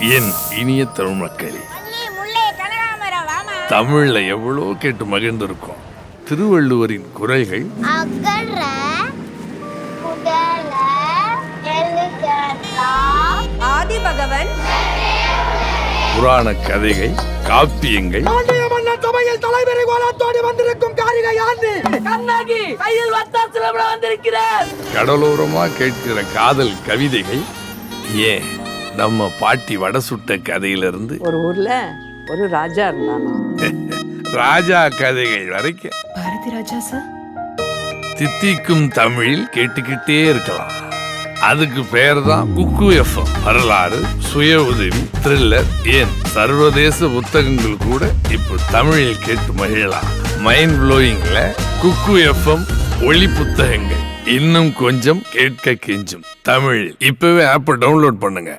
என் இனிய தமிழ் மக்களே தமிழ்ல எவ்வளோ கேட்டு மகிழ்ந்திருக்கோம். திருவள்ளுவரின் குரல்கள் அகர முதல எழுகா ஆதிபகவன். புராண கதைகள் காப்பியங்கள். சபையில் தலைவரை கோலத்தோடு வந்திருக்கும் காரிகை யாரு? கண்ணகி கையில் வட்டாசிலமிட வந்திருக்கிறார். கடலோரமா கேட்கிற காதல் கவிதைகள் ஏன் நம்ம பாட்டி வடை சுட்ட கதையிலிருந்து ஒரு ஊர்ல ஒரு ராஜா இருந்தானோ? ராஜா கதைகள் வரைக்கும். பாரதி ராஜா சார். தித்திக்கும் தமிழில் கேட்டுக்கிட்டே இருக்கலாம். அதுக்கு பேர் தான் குக்கு எஃப்எம். வரலாறு சுய உதவி த்ரில்லர் ஏன்? சர்வதேச புத்தகங்கள் கூட இப்போ தமிழில் கேட்டு மகிழலாம். மைண்ட் ப்ளோயிங்ல குக்கு எஃப்எம் ஒளி புத்தகங்கள். இன்னும் கொஞ்சம் கேட்க கெஞ்சும் தமிழில். இப்பவே ஆப்பை டவுன்லோட் பண்ணுங்க.